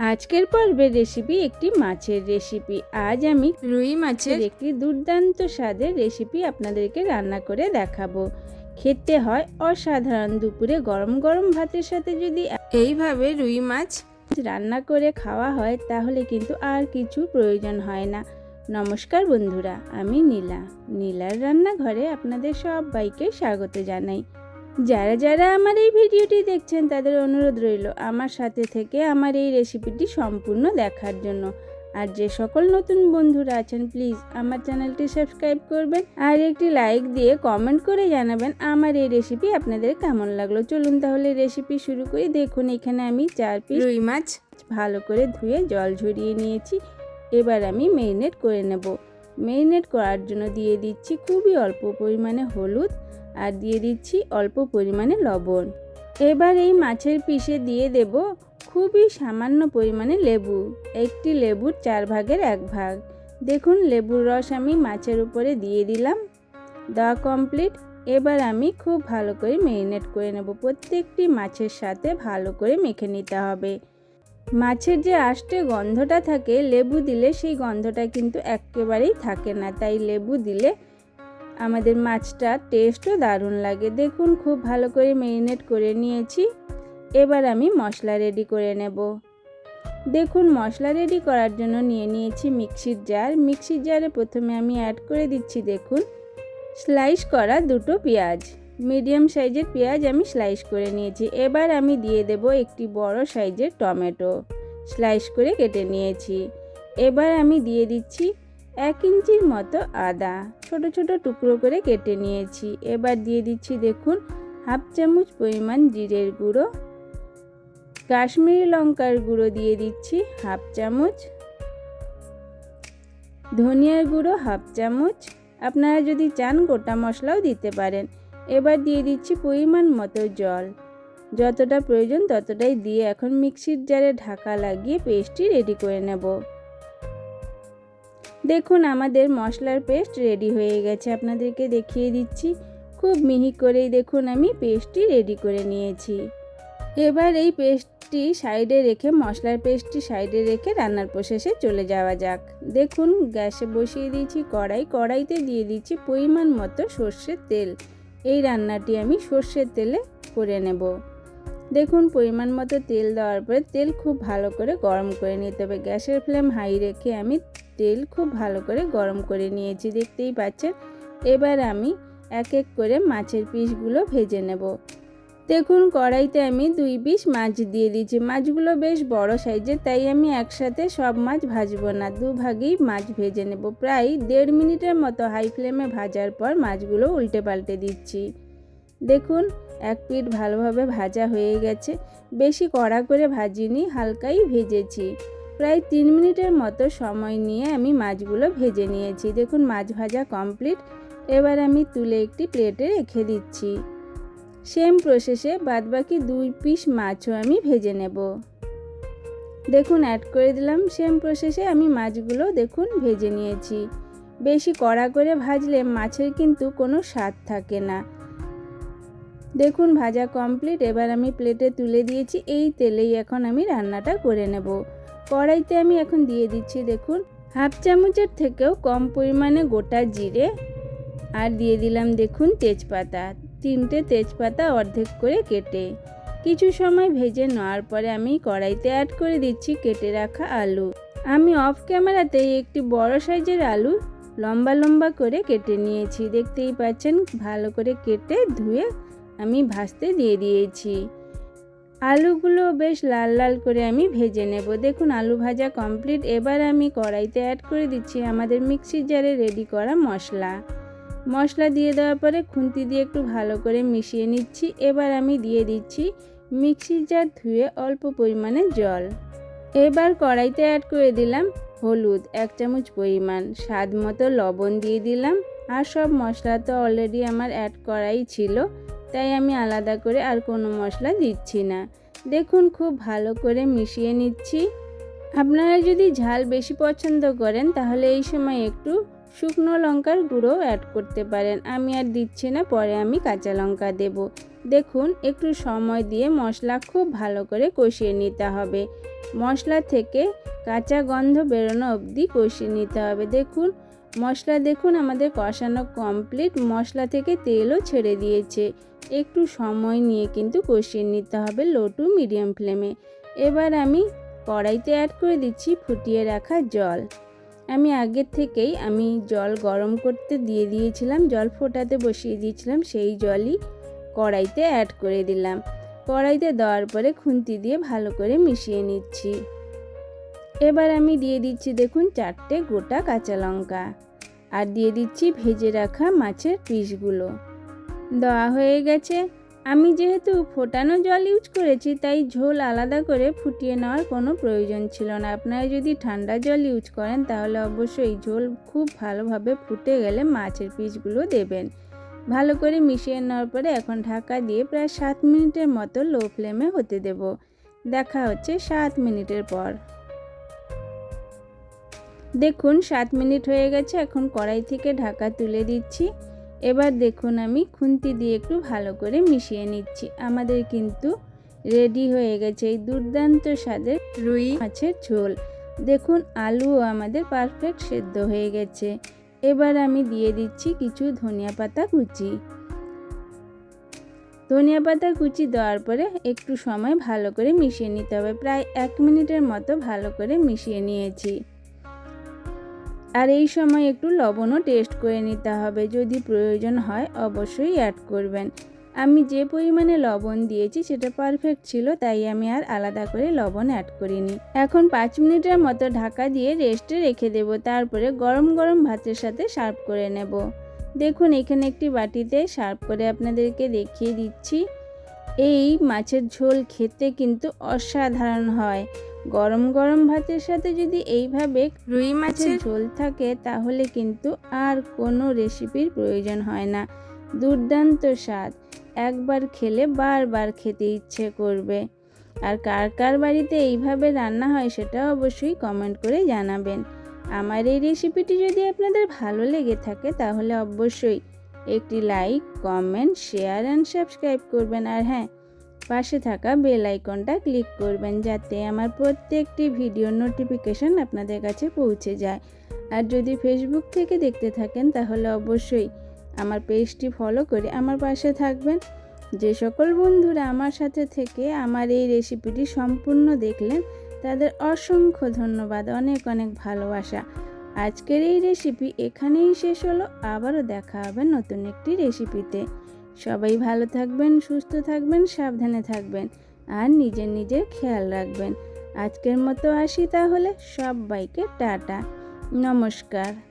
আজকের পর্বের রেসিপি একটি মাছের রেসিপি আজ আমি রুই মাছের একটি দুর্দান্ত স্বাদের রেসিপি আপনাদেরকে রান্না করে দেখাবো। খেতে হয় অসাধারণ। দুপুরে গরম গরম ভাতের সাথে যদি এইভাবে রুই মাছ রান্না করে খাওয়া হয় তাহলে কিন্তু আর কিছু প্রয়োজন হয় না। নমস্কার বন্ধুরা আমি নীলা। নীলার রান্নাঘরে আপনাদের সবাইকে স্বাগত জানাই। যারা যারা আমার এই ভিডিওটি দেখছেন, তাদের অনুরোধ রইল আমার সাথে থেকে আমার এই রেসিপিটি সম্পূর্ণ দেখার জন্য। আর যে সকল নতুন বন্ধুরা আছেন প্লিজ আমার চ্যানেলটি সাবস্ক্রাইব করবেন আর একটি লাইক দিয়ে কমেন্ট করে জানাবেন আমার এই রেসিপি আপনাদের কেমন লাগল। চলুন তাহলে রেসিপি শুরু করি। দেখুন, এখানে আমি চার পিস রুই মাছ ভালো করে ধুয়ে জল ঝরিয়ে নিয়েছি। এবার আমি মেরিনেট করে নেব। মেরিনেট করার জন্য দিয়ে দিচ্ছি খুবই অল্প পরিমাণে হলুদ। আর দিয়ে দিচ্ছি অল্প পরিমাণে লবণ। এবার এই মাছের পিসে দিয়ে দেব খুবই সামান্য পরিমাণে লেবু, একটি লেবুর চার ভাগের এক ভাগ। দেখুন, লেবুর রস আমি মাছের উপরে দিয়ে দিলাম। দেওয়া কমপ্লিট এবার আমি খুব ভালো করে মেরিনেট করে নেব। প্রত্যেকটি মাছের সাথে ভালো করে মেখে নিতে হবে। মাছের যে আষ্টে গন্ধটা থাকে, লেবু দিলে সেই গন্ধটা কিন্তু একেবারেই থাকে না। তাই লেবু দিলে আমাদের মাছটা টেস্টও দারুণ লাগে। দেখুন, খুব ভালো করে মেরিনেট করে নিয়েছি। এবার আমি মশলা রেডি করে নেব। দেখুন, মশলা রেডি করার জন্য নিয়ে নিয়েছি মিক্সির জার মিক্সির জারে প্রথমে আমি অ্যাড করে দিচ্ছি, দেখুন স্লাইস করা দুটো পেঁয়াজ। মিডিয়াম সাইজের পেঁয়াজ আমি স্লাইস করে নিয়েছি। এবার আমি দিয়ে দেব একটি বড় সাইজের টমেটো। স্লাইস করে কেটে নিয়েছি। এবার আমি দিয়ে দিচ্ছি এক ইঞ্চির মতো আদা ছোট ছোট টুকরো করে কেটে নিয়েছি। এবার দিয়ে দিচ্ছি দেখুন হাফ চামচ পরিমাণ জিরের গুঁড়ো। কাশ্মীরি লঙ্কার গুঁড়ো দিয়ে দিচ্ছি হাফ চামচ। ধনিয়ার গুঁড়ো হাফ চামচ। আপনারা যদি চান গোটা মশলাও দিতে পারেন। এবার দিয়ে দিচ্ছি পরিমাণ মতো জল। যতটা প্রয়োজন ততটাই দিয়ে এখন মিক্সির জারে ঢাকা লাগিয়ে পেস্টটি রেডি করে নেব। দেখুন, আমাদের মশলার পেস্ট রেডি হয়ে গেছে। আপনাদেরকে দেখিয়ে দিচ্ছি। খুব মিহি করেই দেখুন, আমি পেস্টটি রেডি করে নিয়েছি। এবার এই পেস্টটি সাইডে রেখে, মশলার পেস্টটি সাইডে রেখে রান্নার প্রসেসে চলে যাওয়া যাক। দেখুন, গ্যাসে বসিয়ে দিয়েছি কড়াই। কড়াইতে দিয়ে দিচ্ছি পরিমাণ মতো সর্ষের তেল। এই রান্নাটি আমি সর্ষের তেলে করে নেব। দেখুন, পরিমাণ মতো তেল দেওয়ার পরে তেল খুব ভালো করে গরম করে নিতে হবে। গ্যাসের ফ্লেম হাই রেখে আমি তেল খুব ভালো করে গরম করে নিয়েছি, দেখতেই পাচ্ছেন? এবার আমি এক এক করে মাছের পিসগুলো ভেজে নেব। দেখুন, কড়াইতে আমি দুই পিস মাছ দিয়ে দিয়েছি। মাছগুলো বেশ বড় সাইজের, তাই আমি একসাথে সব মাছ ভাজবো না। দু ভাগেই মাছ ভেজে নেব। প্রায় দেড় মিনিটের মতো হাই ফ্লেমে ভাজার পর মাছগুলো উল্টে পাল্টে দিচ্ছি। দেখুন, এক পিঠ ভালোভাবে ভাজা হয়ে গেছে। বেশি কড়া করে ভাজিনি, হালকাই ভেজেছি। প্রায় তিন মিনিটের মতো সময় নিয়ে আমি মাছগুলো ভেজে নিয়েছি। দেখুন, মাছ ভাজা কমপ্লিট। এবার আমি তুলে একটি প্লেটে রেখে দিচ্ছি। সেম প্রসেসে বাদবাকি দুই পিস মাছও আমি ভেজে নেব। দেখুন অ্যাড করে দিলাম। সেম প্রসেসে আমি মাছগুলো দেখুন ভেজে নিয়েছি। বেশি কড়া করে ভাজলে মাছের কিন্তু কোনো স্বাদ থাকে না। দেখুন, ভাজা কমপ্লিট। এবার আমি প্লেটে তুলে দিয়েছি। এই তেলেই এখন আমি রান্নাটা করে নেব। কড়াইতে আমি এখন দিয়ে দিচ্ছি দেখুন, হাফ চামচের থেকেও কম পরিমাণে গোটা জিরে আর দিয়ে দিলাম দেখুন তেজপাতা। তিনটে তেজপাতা অর্ধেক করে কেটে। কিছু সময় ভেজে নেওয়ার পরে আমি কড়াইতে অ্যাড করে দিচ্ছি কেটে রাখা আলু। আমি অফ ক্যামেরাতেই একটি বড় সাইজের আলু লম্বা লম্বা করে কেটে নিয়েছি। দেখতেই পাচ্ছেন, ভালো করে কেটে ধুয়ে আমি ভাজতে দিয়ে দিয়েছি। আলুগুলো বেশ লাল লাল করে আমি ভেজে নেব। দেখুন, আলু ভাজা কমপ্লিট এবার আমি কড়াইতে অ্যাড করে দিচ্ছি আমাদের মিক্সির জারে রেডি করা মশলা। মশলা দিয়ে দেওয়ার পরে খুন্তি দিয়ে একটু ভালো করে মিশিয়ে নিচ্ছি। এবার আমি দিয়ে দিচ্ছি মিক্সির জার ধুয়ে অল্প পরিমাণে জল। এবার কড়াইতে অ্যাড করে দিলাম হলুদ, এক চামচ পরিমাণ স্বাদ মতো লবণ দিয়ে দিলাম। আর সব মশলা তো অলরেডি আমার অ্যাড করাই ছিল। তাই আমি আলাদা করে আর কোনো মশলা দিচ্ছি না। দেখুন, খুব ভালো করে মিশিয়ে নিচ্ছি। আপনারা যদি ঝাল বেশি পছন্দ করেন, তাহলে এই সময় একটু শুকনো লঙ্কার গুঁড়ো অ্যাড করতে পারেন। আমি আর দিচ্ছি না, পরে আমি কাঁচা লঙ্কা দেব। দেখুন, একটু সময় দিয়ে মশলা খুব ভালো করে কষিয়ে নিতে হবে। মশলা থেকে কাঁচা গন্ধ বেরোনো অবধি কষিয়ে নিতে হবে। দেখুন মশলা দেখুন, আমাদের কষানো কমপ্লিট মশলা থেকে তেলও ছেড়ে দিয়েছে। একটু সময় নিয়ে কিন্তু কষিয়ে নিতে হবে লো টু মিডিয়াম ফ্লেমে এবার আমি কড়াইতে অ্যাড করে দিচ্ছি ফুটিয়ে রাখা জল। আমি আগের থেকেই আমি জল গরম করতে দিয়ে দিয়েছিলাম, জল ফোটাতে বসিয়ে দিয়েছিলাম, সেই জলই কড়াইতে অ্যাড করে দিলাম। কড়াইতে দেওয়ার পরে খুন্তি দিয়ে ভালো করে মিশিয়ে নিচ্ছি। এবার আমি দিয়ে দিচ্ছি দেখুন চারটে গোটা কাঁচা লঙ্কা। আর দিয়ে দিচ্ছি ভেজে রাখা মাছের পিসগুলো। দেওয়া হয়ে গেছে। আমি যেহেতু ফোটানো জল ইউজ করেছি, তাই ঝোল আলাদা করে ফুটিয়ে নেওয়ার কোনো প্রয়োজন ছিল না। আপনারা যদি ঠান্ডা জল ইউজ করেন, তাহলে অবশ্যই ঝোল খুব ভালোভাবে ফুটে গেলে মাছের পিসগুলো দেবেন। ভালো করে মিশিয়ে নেওয়ার পরে এখন ঢাকা দিয়ে প্রায় সাত মিনিটের মতো লো ফ্লেমে হতে দেব। দেখা হচ্ছে সাত মিনিটের পর। দেখুন, সাত মিনিট হয়ে গেছে, এখন কড়াই থেকে ঢাকা তুলে দিচ্ছি। এবার দেখুন, আমি খুন্তি দিয়ে একটু ভালো করে মিশিয়ে নিচ্ছি। আমাদের কিন্তু রেডি হয়ে গেছে এই দুর্দান্ত স্বাদের রুই মাছের ঝোল। দেখুন, আলুও আমাদের পারফেক্ট সেদ্ধ হয়ে গেছে। এবার আমি দিয়ে দিচ্ছি কিছু ধনিয়া পাতা কুচি। ধনিয়া পাতা কুচি দেওয়ার পরে একটু সময় ভালো করে মিশিয়ে নিতে হবে। প্রায় এক মিনিটের মতো ভালো করে মিশিয়ে নিয়েছি। আর এই সময় একটু লবণও টেস্ট করে নিতে হবে। যদি প্রয়োজন হয়, অবশ্যই অ্যাড করবেন। আমি যে পরিমাণে লবণ দিয়েছি, সেটা পারফেক্ট ছিল, তাই আমি আর আলাদা করে লবণ অ্যাড করিনি। এখন পাঁচ মিনিটের মতো ঢাকা দিয়ে রেস্টে রেখে দেব। তারপরে গরম গরম ভাতের সাথে সার্ভ করে নেব। দেখুন, এখানে একটি বাটিতে সার্ভ করে আপনাদেরকে দেখিয়ে দিচ্ছি। এই মাছের ঝোল খেতে কিন্তু অসাধারণ হয়। গরম গরম ভাতের সাথে যদি এইভাবে রুই মাছের ঝোল থাকে তাহলে কিন্তু আর কোনো রেসিপির প্রয়োজন হয় না। দুর্দান্ত স্বাদ। একবার খেলে বারবার খেতে ইচ্ছে করবে। আর কার কার বাড়িতে এইভাবে রান্না হয় সেটা অবশ্যই কমেন্ট করে জানাবেন। আমার এই রেসিপিটি যদি আপনাদের ভালো লেগে থাকে তাহলে অবশ্যই একটি like comment share and subscribe করবেন। আর হ্যাঁ পাশে থাকা বেল আইকনটা ক্লিক করবেন যাতে আমার প্রত্যেকটি ভিডিও নোটিফিকেশন আপনাদের কাছে পৌঁছে যায়। আর যদি ফেসবুক থেকে দেখতে থাকেন তাহলে অবশ্যই আমার পেজটি ফলো করে আমার পাশে থাকবেন। যে সকল বন্ধুরা আমার সাথে থেকে আমার এই রেসিপিটি সম্পূর্ণ দেখলেন, তাদের অসংখ্য ধন্যবাদ, অনেক অনেক ভালোবাসা। আজকের এই রেসিপি এখানেই শেষ হলো, আবারও দেখা হবে নতুন একটি রেসিপিতে। সবাই ভালো থাকবেন, সুস্থ থাকবেন, সাবধানে থাকবেন আর নিজের নিজের খেয়াল রাখবেন। আজকের মতো আসি তাহলে, সবাইকে টাটা, নমস্কার।